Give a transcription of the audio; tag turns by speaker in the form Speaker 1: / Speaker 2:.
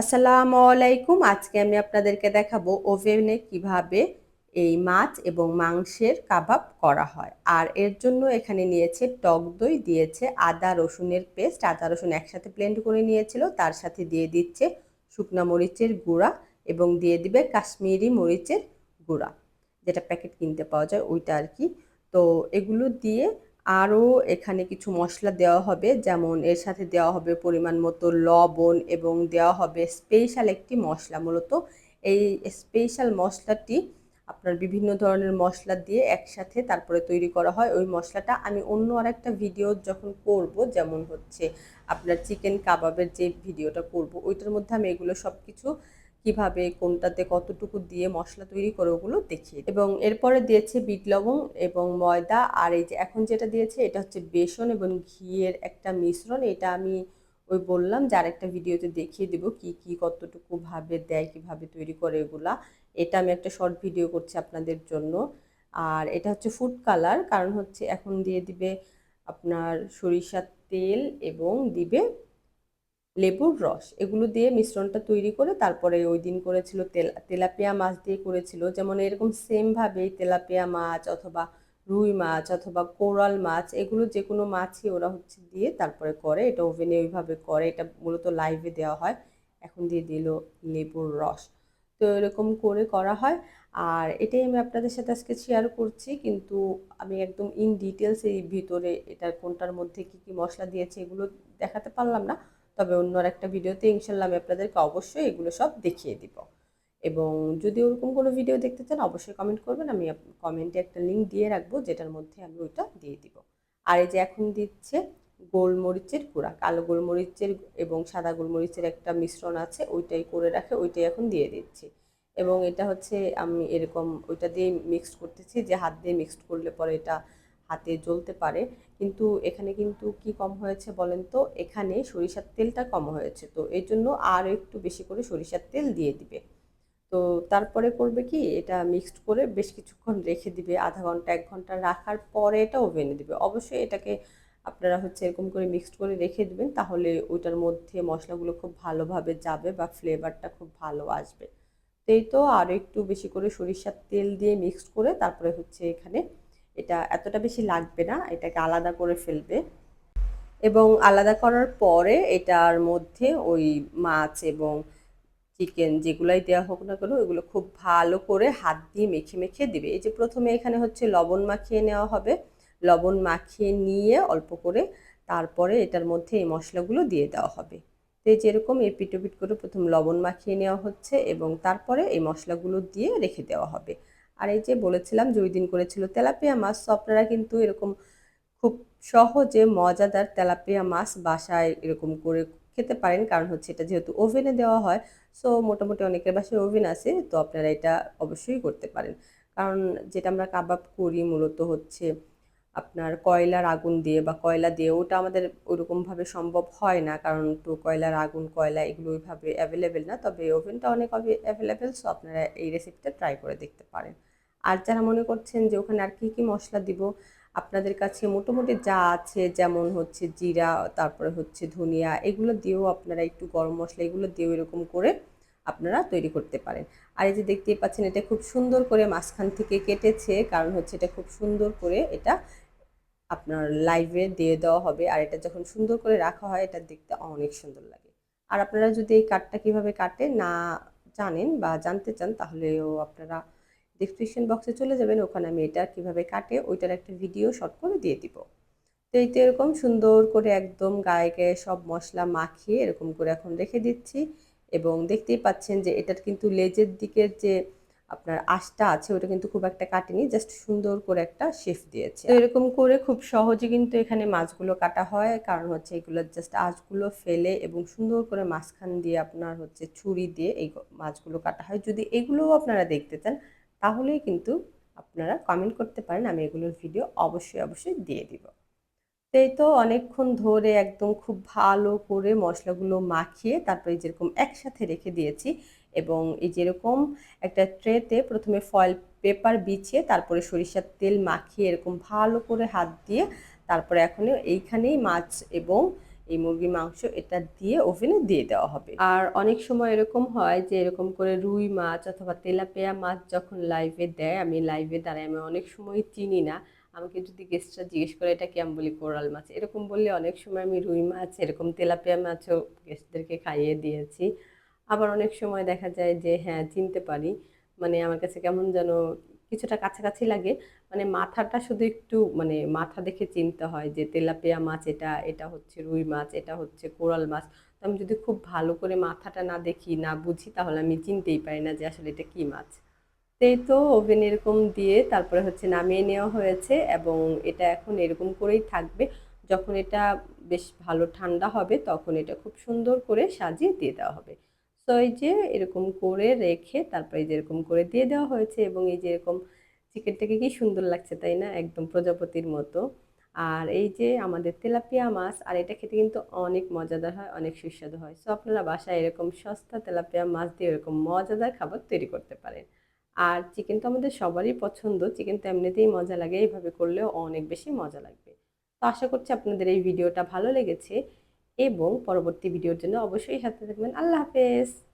Speaker 1: আসসালামু আলাইকুম। আজকে আমি আপনাদেরকে দেখাবো ওভেনে কীভাবে এই মাছ এবং মাংসের কাবাব করা হয়। আর এর জন্য এখানে নিয়েছে টক দই, দিয়েছে আদা, রসুনের পেস্ট। আদা, রসুন একসাথে ব্লেন্ড করে নিয়েছিল। তার সাথে দিয়ে দিচ্ছে শুকনা মরিচের গুঁড়া এবং দিয়ে দিবে কাশ্মীরি মরিচের গুঁড়া। যেটা প্যাকেট কিনতে পাওয়া যায় ওইটা আর কি। তো এগুলো দিয়ে আরও এখানে কিছু মশলা দেওয়া হবে, যেমন এর সাথে দেওয়া হবে পরিমাণ মতো লবণ এবং দেওয়া হবে স্পেশাল একটি মশলা। মূলত এই স্পেশাল মশলাটি আপনার বিভিন্ন ধরনের মশলা দিয়ে একসাথে তারপরে তৈরি করা হয়। ওই মশলাটা আমি অন্য আরেকটা ভিডিও যখন করব, যেমন হচ্ছে আপনার চিকেন কাবাবের যে ভিডিওটা করব, ওইটার মধ্যে আমি এগুলো সব কিছু কীভাবে, কোনটাতে কতটুকু দিয়ে মশলা তৈরি করে ওগুলো দেখিয়ে এবং এরপরে দিয়েছে বিট লবণ এবং ময়দা। আর এই যে এখন যেটা দিয়েছে, এটা হচ্ছে বেসন এবং ঘিয়ের একটা মিশ্রণ। এটা আমি ওই বললাম যে আরেকটা ভিডিওতে দেখিয়ে দেব কি কি কতটুকু ভাবে দেয়, কীভাবে তৈরি করে এগুলা। এটা আমি একটা শর্ট ভিডিও করছি আপনাদের জন্য। আর এটা হচ্ছে ফুড কালার। কারণ হচ্ছে এখন দিয়ে দিবে আপনার সরিষার তেল এবং দিবে লেবুর রস, এগুলো দিয়ে মিশ্রণটা তৈরি করে তারপরে ওই দিন করেছিল তেল, তেলাপিয়া মাছ দিয়ে করেছিল। যেমন এরকম সেমভাবেই তেলাপিয়া মাছ অথবা রুই মাছ অথবা কোরাল মাছ, এগুলো যে কোনো মাছই ওরা হচ্ছে দিয়ে তারপরে করে। এটা ওভেনে ওইভাবে করে। এটা মূলত লাইভে দেওয়া হয়। এখন দিয়ে দিল লেবুর রস। তো এরকম করে করা হয়। আর এটাই আমি আপনাদের সাথে আজকে শেয়ার করছি। কিন্তু আমি একদম ইন ডিটেলস এই ভিতরে এটা কোনটার মধ্যে কি কি মশলা দিয়েছে এগুলো দেখাতে পারলাম না। তবে অন্য একটা ভিডিওতে ইনশাল্লাহ আমি আপনাদেরকে অবশ্যই এগুলো সব দেখিয়ে দিব। এবং যদি ওরকম কোনো ভিডিও দেখতে চান, অবশ্যই কমেন্ট করবেন, আমি কমেন্টে একটা লিঙ্ক দিয়ে রাখব, যেটার মধ্যে আমি ওইটা দিয়ে দিব। আর এই যে এখন দিচ্ছে গোলমরিচের গুঁড়া, কালো গোলমরিচের এবং সাদা গোলমরিচের একটা মিশ্রণ আছে, ওইটাই করে রাখে ওইটাই এখন দিয়ে দিচ্ছি। এবং এটা হচ্ছে আমি এরকম ওইটা দিয়ে মিক্সড করতেছি, যে হাত দিয়ে মিক্সড করলে পরে এটা হাতে জ্বলতে পারে। কিন্তু এখানে কিন্তু কি কম হয়েছে বলেন তো? এখানে সরিষার তেলটা কম হয়েছে। তো এই জন্য আর একটু বেশি করে সরিষার তেল দিয়ে দিবে। তো তারপরে করবে কি? এটা মিক্সড করে বেশ কিছুক্ষণ রেখে দিবে। আধা ঘণ্টা, এক ঘণ্টা রাখার পরে এটা ওভেনে দিবে। অবশ্যই এটাকে আপনারা হচ্ছে এরকম করে মিক্সড করে রেখে দেবেন, তাহলে ওইটার মধ্যে মশলাগুলো খুব ভালোভাবে যাবে বা ফ্লেভারটা খুব ভালো আসবে। এই তো আরও একটু বেশি করে সরিষার তেল দিয়ে মিক্সড করে তারপরে হচ্ছে এখানে এটা এতটা বেশি লাগবে না, এটাকে আলাদা করে ফেলবে। এবং আলাদা করার পরে এটার মধ্যে ওই মাছ এবং চিকেন যেগুলাই দেওয়া হোক না কেন ওইগুলো খুব ভালো করে হাত দিয়ে মেখে মেখে দিবে। এই যে প্রথমে এখানে হচ্ছে লবণ মাখিয়ে নেওয়া হবে। লবণ মাখিয়ে নিয়ে অল্প করে তারপরে এটার মধ্যে এই মশলাগুলো দিয়ে দেওয়া হবে। তো যেরকম এই পিটোপিট করে প্রথম লবণ মাখিয়ে নেওয়া হচ্ছে এবং তারপরে এই মশলাগুলো দিয়ে রেখে দেওয়া হবে। আর এই যে বলেছিলাম ওই দিন করেছিল তেলাপিয়া মাছ, তো আপনারা কিন্তু এরকম খুব সহজে মজাদার তেলাপিয়া মাছ বাসায় এরকম করে খেতে পারেন। কারণ হচ্ছে এটা যেহেতু ওভেনে দেওয়া হয় সো মোটামুটি অনেকের বাসায় ওভেন আছে, তো আপনারা এটা অবশ্যই করতে পারেন। কারণ যেটা আমরা কাবাব করি মূলত হচ্ছে আপনার কয়লার আগুন দিয়ে বা কয়লা দিয়ে, ওটা আমাদের ওরকমভাবে সম্ভব হয় না। কারণ তো কয়লার আগুন, কয়লা এগুলো ওইভাবে অ্যাভেলেবেল না, তবে ওভেনটা অনেক অ্যাভেলেবেল সো আপনারা এই রেসিপিটা ট্রাই করে দেখতে পারেন। আর যারা মনে করছেন যে ওখানে আর কী কী মশলা দিব, আপনাদের কাছে মোটামুটি যা আছে, যেমন হচ্ছে জিরা, তারপরে হচ্ছে ধনিয়া, এগুলো দিয়েও আপনারা একটু গরম মশলা এগুলো দিয়েও এরকম করে আপনারা তৈরি করতে পারেন। আর এই যে দেখতেই পাচ্ছেন এটা খুব সুন্দর করে মাঝখান থেকে কেটেছে, কারণ হচ্ছে এটা খুব সুন্দর করে এটা আপনার লাইভে দিয়ে দেওয়া হবে, আর এটা যখন সুন্দর করে রাখা হয় এটা দেখতে অনেক সুন্দর লাগে। আর আপনারা যদি এই কাঠটা কীভাবে কাটে না জানেন বা জানতে চান তাহলেও আপনারা ডিসক্রিপশন বক্সে চলে যাবেন, ওখানে আমি এটা কীভাবে কাটে ওইটার একটা ভিডিও শর্ট করে দিয়ে দিব। তো এই তো এরকম সুন্দর করে একদম গায়ে গায়ে সব মশলা মাখিয়ে এরকম করে এখন রেখে দিচ্ছি এবং দেখতেই পাচ্ছেন যে এটার কিন্তু লেজের দিকের যে আপনার আঁশটা আছে, ওটা কিন্তু খুব একটা কাটেনি জাস্ট সুন্দর করে একটা শেফ দিয়েছে। এরকম করে খুব সহজে কিন্তু এখানে মাছগুলো কাটা হয়, কারণ হচ্ছে এগুলো জাস্ট আঁশগুলো ফেলে এবং সুন্দর করে মাঝখান দিয়ে আপনার হচ্ছে ছুরি দিয়ে এই মাছগুলো কাটা হয়। যদি এগুলোও আপনারা দেখতে চান তাহলেই কিন্তু আপনারা কমেন্ট করতে পারেন, আমি এগুলোর ভিডিও অবশ্যই অবশ্যই দিয়ে দিব। এই তো অনেকক্ষণ ধরে একদম খুব ভালো করে মশলাগুলো মাখিয়ে তারপরে যেরকম একসাথে রেখে দিয়েছি এবং এই যেরকম একটা ট্রেতে প্রথমে ফয়েল পেপার বিছিয়ে তারপরে সরিষার তেল মাখিয়ে এরকম ভালো করে হাত দিয়ে তারপরে এখন এইখানেই মাছ এবং এই মুরগির মাংস এটা দিয়ে ওভেনে দিয়ে দেওয়া হবে। আর অনেক সময় এরকম হয় যে এরকম করে রুই মাছ অথবা তেলাপিয়া মাছ যখন লাইভে দেয়, আমি লাইভে দাঁড়াই, আমি অনেক সময় চিনি না। আমাকে যদি গেস্টরা জিজ্ঞেস করে, এটা কি আমি বলি কোরাল মাছ? এরকম বললে অনেক সময় আমি রুই মাছ, এরকম তেলাপিয়া মাছও গেস্টদেরকে খাইয়ে দিয়েছি। আবার অনেক সময় দেখা যায় যে হ্যাঁ চিনতে পারি। মানে আমার কাছে কেমন যেন কিছুটা কাছাকাছি লাগে। মানে মাথাটা শুধু একটু মানে মাথা দেখে চিনতে হয় যে তেলাপিয়া মাছ এটা এটা হচ্ছে রুই মাছ, এটা হচ্ছে কোরাল মাছ। তো আমি যদি খুব ভালো করে মাথাটা না দেখি, না বুঝি, তাহলে আমি চিনতেই পারি না যে আসলে এটা কী মাছ। এই তো ওভেন এরকম দিয়ে তারপরে হচ্ছে নামিয়ে নেওয়া হয়েছে এবং এটা এখন এরকম করেই থাকবে। যখন এটা বেশ ভালো ঠান্ডা হবে, তখন এটা খুব সুন্দর করে সাজিয়ে দিয়ে দেওয়া হবে। তো এই যে এরকম করে রেখে তারপরে যে এরকম করে দিয়ে দেওয়া হয়েছে এবং এই যে এরকম চিকেনটাকে কি সুন্দর লাগছে, তাই না? একদম প্রজাপতির মতো। আর এই যে আমাদের তেলাপিয়া মাছ, আর এটা খেতে কিন্তু অনেক মজাদার হয়, অনেক সুস্বাদু হয়। সো আপনারা বাসায় এরকম সস্তা তেলাপিয়া মাছ দিয়ে এরকম মজাদার খাবার তৈরি করতে পারেন। আর চিকেন তো আমাদের সবারই পছন্দ, চিকেন তো এমনিতেই মজা লাগে, এইভাবে করলেও অনেক বেশি মজা লাগবে। তো আশা করছি আপনাদের এই ভিডিওটা ভালো লেগেছে। এবং পরবর্তী ভিডিওর জন্য অবশ্যই সাথে থাকবেন। আল্লাহ হাফেজ।